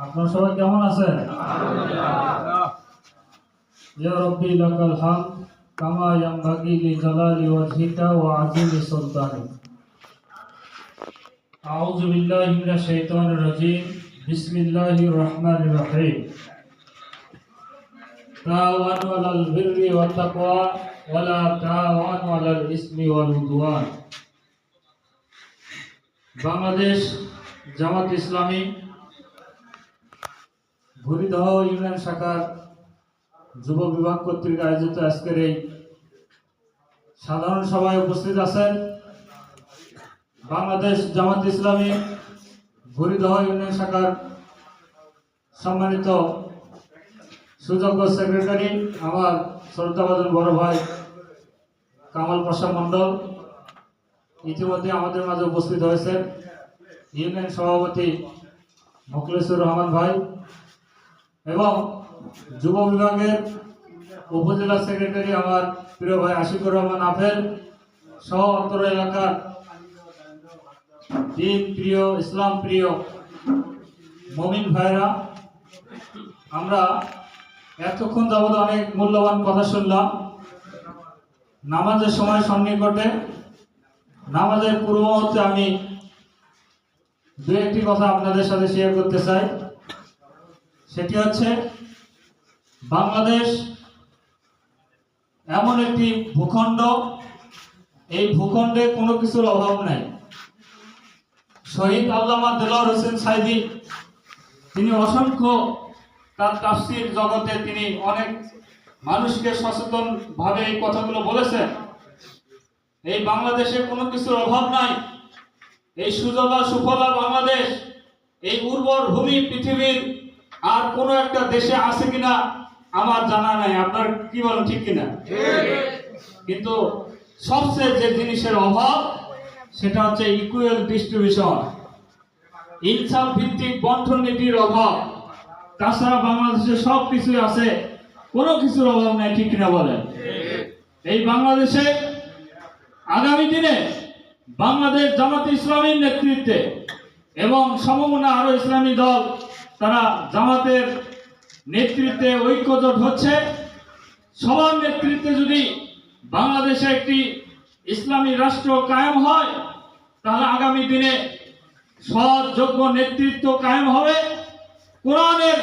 আপনারা সবাই কেমন আছেন? ইয়া রব্বি লাকাল হাম কামা ইয়ামবাগি বাংলাদেশ জামাত ইসলামী ভুরিদহ ইউনিয়ন শাখার যুব বিভাগ কর্তৃক আয়োজিত আজকের এই সাধারণ সভায় উপস্থিত আছেন বাংলাদেশ জামাত ইসলামী ভুরিদহ ইউনিয়ন শাখার সম্মানিত সুযোগ্য সেক্রেটারি, আমার শ্রদ্ধাভাজন বড় ভাই কামাল পাশা মণ্ডল ইতিমধ্যে আমাদের মাঝে উপস্থিত হয়েছে ইউনিয়ন সভাপতি মোখলেসুর রহমান ভাই এবং যুব বিভাগের উপজেলা সেক্রেটারি আমার প্রিয় ভাই আশিকুর রহমান আফেল সহ অন্তর এলাকার দিন প্রিয়, ইসলাম প্রিয় মমিন ভাইরা, আমরা এতক্ষণ যাবত অনেক মূল্যবান কথা শুনলাম। নামাজের সময় সন্নিকটে, নামাজের পূর্ব মুহূর্তে আমি দু একটি কথা আপনাদের সাথে শেয়ার করতে চাই। সেটি হচ্ছে বাংলাদেশ এমন একটি ভূখণ্ড। এই ভূখণ্ডে কোনো কিছুর অভাব নাই। শহীদ আল্লামা দেলোয়ার হোসেন সাইদি, তিনি অসংখ্য তার তাফসির জগতে তিনি অনেক মানুষকে সচেতন ভাবে এই কথাগুলো বলেছেন। এই বাংলাদেশে কোনো কিছুর অভাব নাই। এই সুজলা সুফলা বাংলাদেশ, এই উর্বর ভূমি পৃথিবীর আর কোনো একটা দেশে আছে কিনা, আমার জানা নাই। আপনার কি বলেন, ঠিক কিনা? কিন্তু সবচেয়ে যে জিনিসের অভাব, সেটা হচ্ছে ইকুয়াল ডিস্ট্রিবিউশন ইনসাফ ভিত্তিক বন্টন নীতির অভাব। তাছাড়া বাংলাদেশে সব কিছুই আছে, কোনো কিছুর অভাব নাই, ঠিক কিনা বলেন? এই বাংলাদেশে আগামী দিনে বাংলাদেশ জামাত ইসলামীর নেতৃত্বে এবং সমমনা আরও ইসলামী দল তারা জামাতের নেতৃত্বে ঐক্যজোট হচ্ছে। সবার নেতৃত্বে যদি বাংলাদেশে একটি ইসলামী রাষ্ট্র কায়েম হয় তাহলে আগামী দিনে সৎ যোগ্য নেতৃত্ব কায়েম হবে। কোরআনের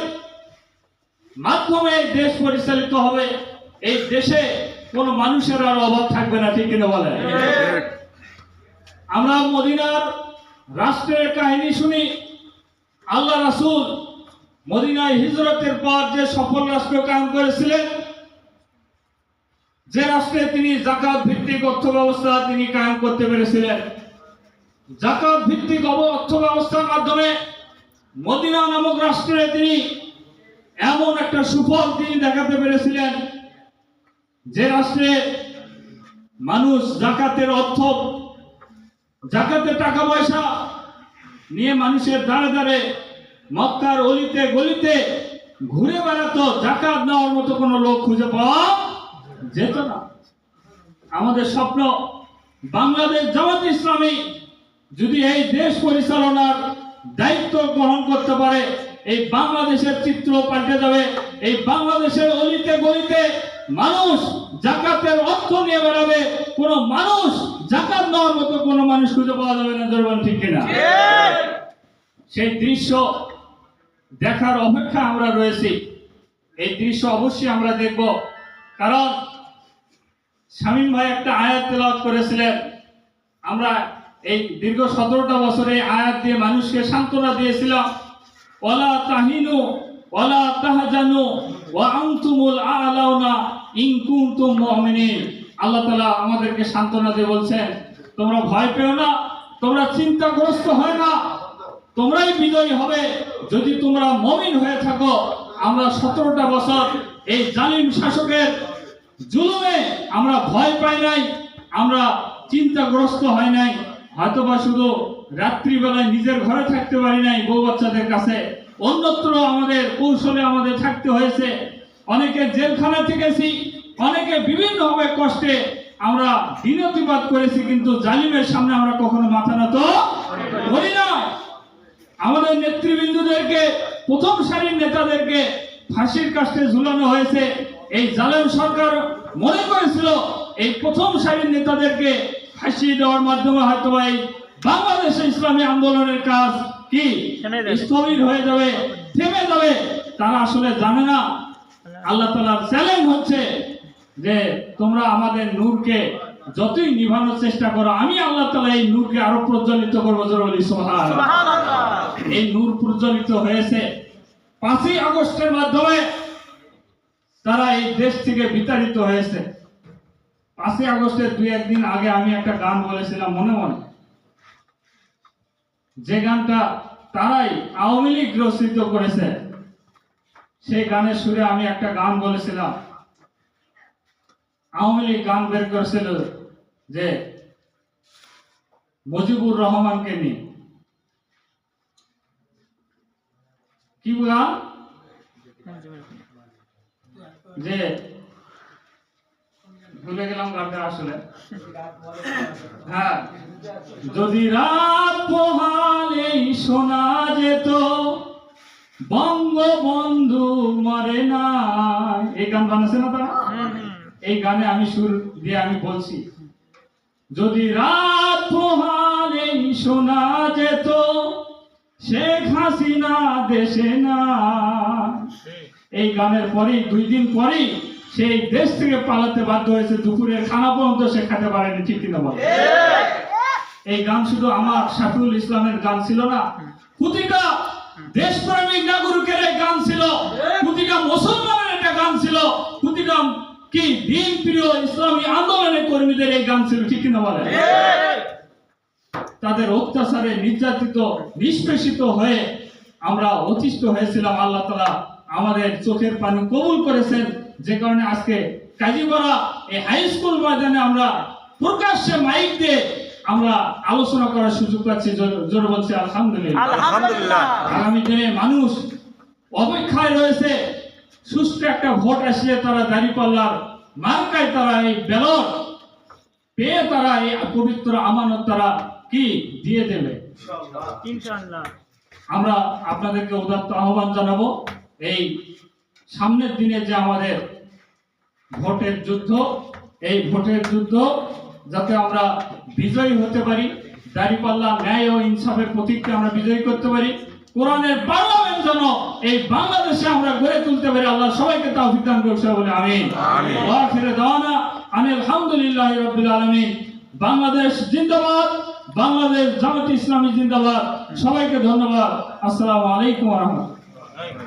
মাধ্যমে দেশ পরিচালিত হবে। এই দেশে কোনো মানুষের আর অভাব থাকবে না ঠিক কিনা বলে আমরা মদিনার রাষ্ট্রের কাহিনী শুনি। আল্লাহ রাসুল মদিনায় হিজরতের পর যে সফল রাষ্ট্র কায়েম করেছিলেন, যে রাষ্ট্রে তিনি জাকাত ভিত্তিক অর্থ ব্যবস্থা তিনি কায়ম করতে পেরেছিলেন। জাকাত ভিত্তিক অর্থ ব্যবস্থার মাধ্যমে মদিনা নামক রাষ্ট্রে তিনি এমন একটা সুফল তিনি দেখাতে পেরেছিলেন, যে রাষ্ট্রে মানুষ জাকাতের অর্থ জাকাতের টাকা পয়সা নিয়ে মানুষের দ্বারা দ্বারে মক্কার অলিতে গলিতে ঘুরে বেড়াতো, জাকাত নেওয়ার মতো কোনো লোক খুঁজে পাওয়া যেত না। আমাদের স্বপ্ন, বাংলাদেশ জামাত ইসলামী যদি এই দেশ পরিচালনার দায়িত্ব গ্রহণ করতে পারে এই বাংলাদেশের চিত্র পাল্টে যাবে। এই বাংলাদেশের অলিতে গলিতে মানুষ জাকাতের অর্থ নিয়ে বেড়াবে। কোন মানুষ জাকাত নেওয়ার মতো কোনো মানুষ খুঁজে পাওয়া যাবে না জরবান ঠিক কিনা? সেই দৃশ্য দেখার অপেক্ষা আমরা রয়েছি। এই দৃশ্য অবশ্যই আমরা দেখব। কারণ শামীম ভাই একটা আয়াত তেলাওয়াত করেছিলেন। আমরা এই দীর্ঘ সতেরোটা বছরে আয়াত দিয়ে মানুষকে সান্ত্বনা দিয়েছিলাম। ওলা তাহিনু ওলা তাহাজানু, ওয়া আনতুমুল আলাউনা ইন কুনতুম মুমিনিন। আল্লাহ তাআলা আমাদেরকে সান্ত্বনা দিয়ে বলছেন, তোমরা ভয় পেও না, তোমরা চিন্তাগ্রস্ত হয় না, তোমরাই বিজয়ী হবে। যদি তোমরা মমিন হয়ে থাকো, আমরা সতেরোটা বছর এই জালিম শাসকের জুলুমে আমরা ভয় পাই নাই, আমরা চিন্তাগ্রস্ত হয় নাই। হয়তোবা শুধু রাত্রিবেলায় নিজের ঘরে থাকতে পারি নাই বউ বাচ্চাদের কাছে। অন্যত্র আমাদের কৌশলে আমাদের থাকতে হয়েছে। অনেকে জেলখানা থেকেছি, অনেকে বিভিন্ন ভাবে কষ্টে আমরা বিনতিবাদ করেছি, কিন্তু জালিমের সামনে আমরা কখনো মাথা নত করি না আমাদের নেতৃবৃন্দদেরকে, প্রথম সারির নেতাদেরকে ফাঁসির কাস্টে ঝুলানো হয়েছে। এই জালেম সরকার মনে করেছিল, এই প্রথম সারির নেতাদেরকে ফাঁসি দেওয়ার মাধ্যমে হয়তো এই বাংলাদেশে ইসলামী আন্দোলনের কাজ কি? স্থবির হয়ে যাবে থেমে যাবে। তারা আসলে জানে না। আল্লাহ তালার চ্যালেঞ্জ হচ্ছে যে তোমরা আমাদের নূরকে যতই নিভানোর চেষ্টা করো আমি আল্লাহ তালা এই নূরকে আরও প্রজ্বলিত করব জোর বলি সোহান এই নূর প্রজ্বলিত হয়েছে পাঁচই আগস্টের মাধ্যমে তারা এই দেশ থেকে বিতাড়িত হয়েছে। পাঁচই আগস্টের দুই একদিন আগে আমি একটা গান বলেছিলাম মনে মনে। যে গানটা তারাই আওয়ামী লীগ রচিত করেছে, সেই গানের সুরে আমি একটা গান বলেছিলাম। আওয়ামী লীগ গান বের করেছিল যে মুজিবুর রহমানকে নিয়ে। কি গান যে ভুলে গেলাম গানটা আসলে। হ্যাঁ। যদি রাত পোহালেই শোনা যেত বঙ্গবন্ধু মরে না। এই গান বানাচ্ছে না তারা। এই গানে আমি সুর দিয়ে আমি বলছি যদি রাত পোহালেই শোনা যেত শেখ হাসিনা দেশে না। এই গানের পরেই দুই দিন পরেই সেই দেশ থেকে পালাতে বাধ্য হয়েছে দুপুরের খানা পর্যন্ত সে খেতে পারেনি ঠিক কিনা বলে? এই গান শুধু আমার শাফিউল ইসলামের গান ছিল না প্রতিটা দেশপ্রেমিক নাগরিকের গান ছিল প্রতিটা মুসলমানের একটা গান ছিল প্রতিটা কি দিন প্রিয় ইসলামী আন্দোলনের কর্মীদের এই গান ছিল ঠিক কিনা বলে? তাদের অত্যাচারে নির্যাতিত নিষ্পেষিত হয়ে আমরা অতিষ্ঠ হয়েছিলাম আল্লাহ তালা আমাদের চোখের পানি কবুল করেছেন। যে কারণে আজকে কাজীপাড়া এই হাই স্কুল ময়দানে আমরা প্রকাশ্যে মাইক দিয়ে আমরা আলোচনা করার সুযোগ পাচ্ছি। জোর- বলছি আলহামদুলিল্লাহ। আলহামদুলিল্লাহ। আগামী দিনে মানুষ অপেক্ষায় রয়েছে সুষ্ঠু একটা ভোট আসলে তারা দাঁড়িপাল্লার মার্কায় তারা এই ব্যালট পেয়ে তারা এই পবিত্র আমানত তারা কি দিয়ে দেবে? আমরা আপনাদেরকে উদাত্ত আহ্বান জানাব এই সামনের দিনে যে আমাদের ভোটের যুদ্ধ এই ভোটের যুদ্ধ যাতে আমরা বিজয়ী হতে পারি দাঁড়িপাল্লা ন্যায় ও ইনসাফের প্রতীককে আমরা বিজয়ী করতে পারি কোরআনের পার্লামেন্ট যেন এই বাংলাদেশে আমরা গড়ে তুলতে পারি আল্লাহ সবাইকে তা বিধান করছে বলে আমি আখিরে দাওয়ানা আমি আলহামদুলিল্লাহ রাব্বিল আলামিন। বাংলাদেশ জিন্দাবাদ বাংলাদেশ জামাত ইসলামী জিন্দাবাদ। সবাইকে ধন্যবাদ। আসসালামু আলাইকুম রাহমাতুল্লাহ।